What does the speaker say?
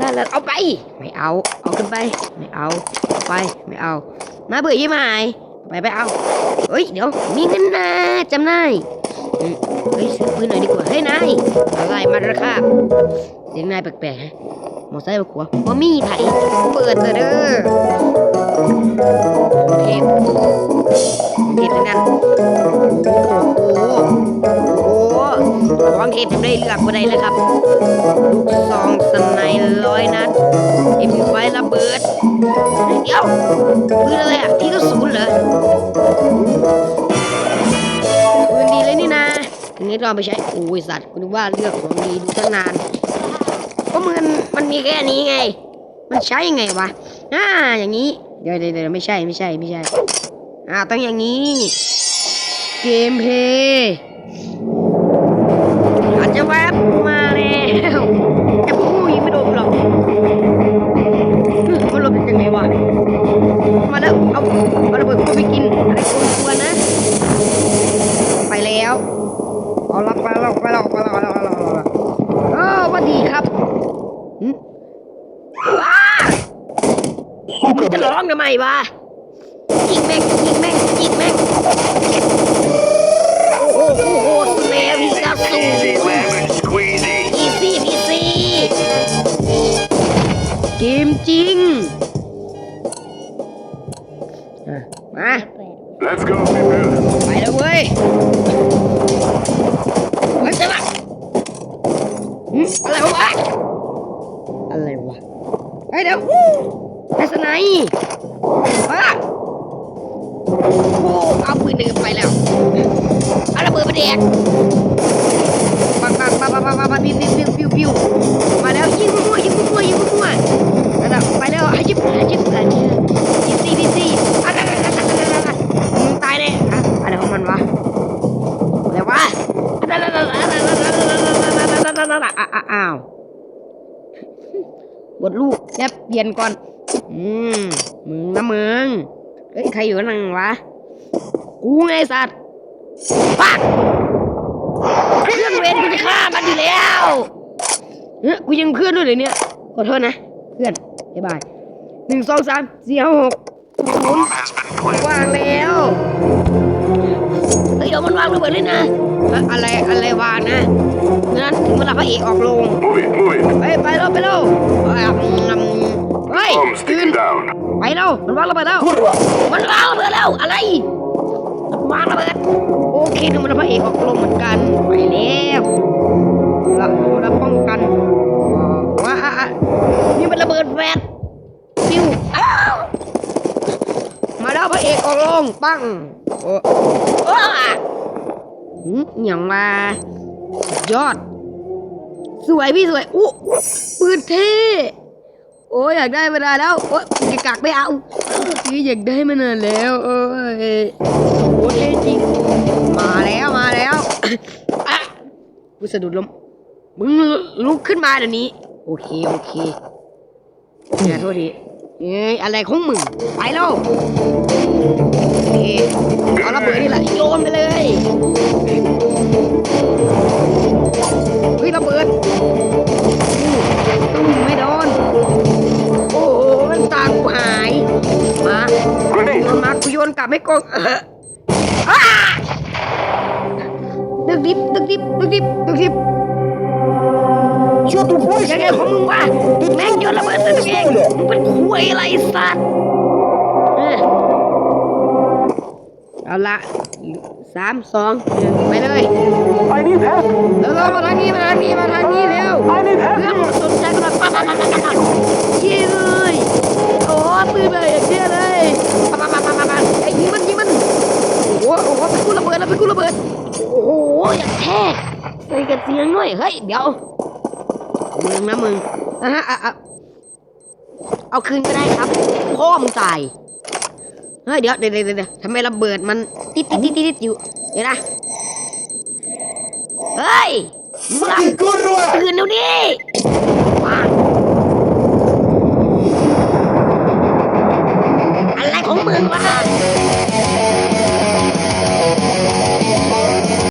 นั่นแล้วเอาไป ไม่เอา เอาขึ้นไป ไม่เอาเอาไป ไม่เอา มาเบื่อยี่หมายไปไปเอา เฮ้ย เดี๋ยว มีเงินนะจำนายเฮ้ยซื้อปืนหน่อยดีกว่า เฮ้ยนายอะไรมาราคาเสียงนายแปลกๆฮะหมอไซค์มาขัวบ่มีไผเปิดเลยเด้อ ของเทปทำได้เลือกบ่ได้เลยครับ ลูกซองสไนร้อยนัดเอ็มไฟระเบิดเดี๋ยวปืนอะไรอะที่ก็ศูนย์เหรอปืนดีเลยนี่นะทีนี้เราเอาไปใช้โอ้ยสัตว์กูนึกว่าเลือกของดีดูตั้งนานก็มันมันมีแค่นี้ไง มันใช้ยังไงวะอ่าอย่างนี้เดี๋ยวเดี๋ยวไม่ใช่ไม่ใช่ไม่ใช่อ่าต้องอย่างนี้ เกมเพย์ แวบมาแล้วแต่พวกกูยิงไม่โดนหรอกมันหลบยังไงวะมาแล้วเอาเอาระเบิดกูไปกินอะไรควรนะ ไปแล้วเอาละไปแล้วไปแล้วไปแล้วไปแล้วไปแล้วไปแล้วเออว่าดีครับหึว้าจะร้องทำไมวะ เกมจริงอะมา Let's go, people. ไปแล้วเว้ยเฮ้ยเจ๊ละหึอะไรวะ อะไรวะเฮ้ยเดี๋ยวไอ้สไนป์ฮะโอ้เอาปืนหนึ่งไปแล้วเอาระเบิดมาแดกปังปังปังปังปังปังปังปิ้วปิ้วปิ้วปิ้วปิ้วมาแล้ว เปลี่ยนก่อน อืมมึงนะมึงเฮ้ยใครอยู่นั่งวะ กูไงสัตว์ปักเพื่อนเวรกูจะฆ่ามันอยู่แล้วเฮ้ยกูยังเพื่อนด้วยเลยเนี่ยขอโทษนะ เพื่อนบ๊ายบายหนึ่งสองสามสี่ห้าหกศูนย์วางแล้วเฮ้ยเดี๋ยวมันวางระเบิดเลยนะเอ้ยอะไรอะไรวางนะงั้นถึงเวลาพระเอกออกโรง Move it, move it. ไปไปเร็วไปเร็ว เฮ้ยอืมเฮ้ย Bombs ตื่น sticking down. ไปเร็วมันวางระเบิดแล้วมันวางระเบิดแล้วอะไรมันวางระเบิดโอเคดูมันพระเอกออกลงเหมือนกันไปแล้วเราเราป้องกันว้าอะอะนี่มันระเบิดแฟดฟิวอ้าวมาแล้วพระเอกออกลงปังโอ้โอ้อะหืมอหย่างมาสุดยอด สวยพี่สวยอู้ปืนเท่ โอ้ยอยากได้มานานแล้วโอ้ยกกักไม่เอาพี่อยากได้มานานแล้วโอ้ยโอ้ยจริงมาแล้วมาแล้วอะกูสะดุดล้มมึงลุกขึ้นมาเดี๋ยวนี้ โอเคโอเคอย่าโทษทีเอ้ยอะไรของมึงไปแล้วโอเคเอาระเบิดนี่แหละโยนไปเลย ดิมากูโยนกลับไม่กงดึกดิบดึกดิบดึกดิบดึกดิบช่วยตัวพูดยังไงของมึงวะแม่งโยนระเบิดตัวเองมึงเป็นคุยอะไรสัตว์เอาละสามสองหนึ่งไปเลยไปนี่แท้แล้วเรามาทางนี้มาทางนี้มาทางนี้เร็วไปนี่แทเรื่องสนใจกันปั๊บปั๊บปั๊ปั๊ยิง เสียงด้วย เฮ้ย เดี๋ยว มึงนะมึงอะฮะอะอะเอาคืนก็ได้ครับ พ่อมึงตาย เฮ้ยเดี๋ยวเดี๋ยวเดี๋ยวเดี๋ยวทำไมระเบิดมัน ติดติดติดติดอยู่ เดี๋ยวนะ เฮ้ยมึงรับ Kurwa! ตื่นเดี๋ยวนี้มาอะไรของมึงวะ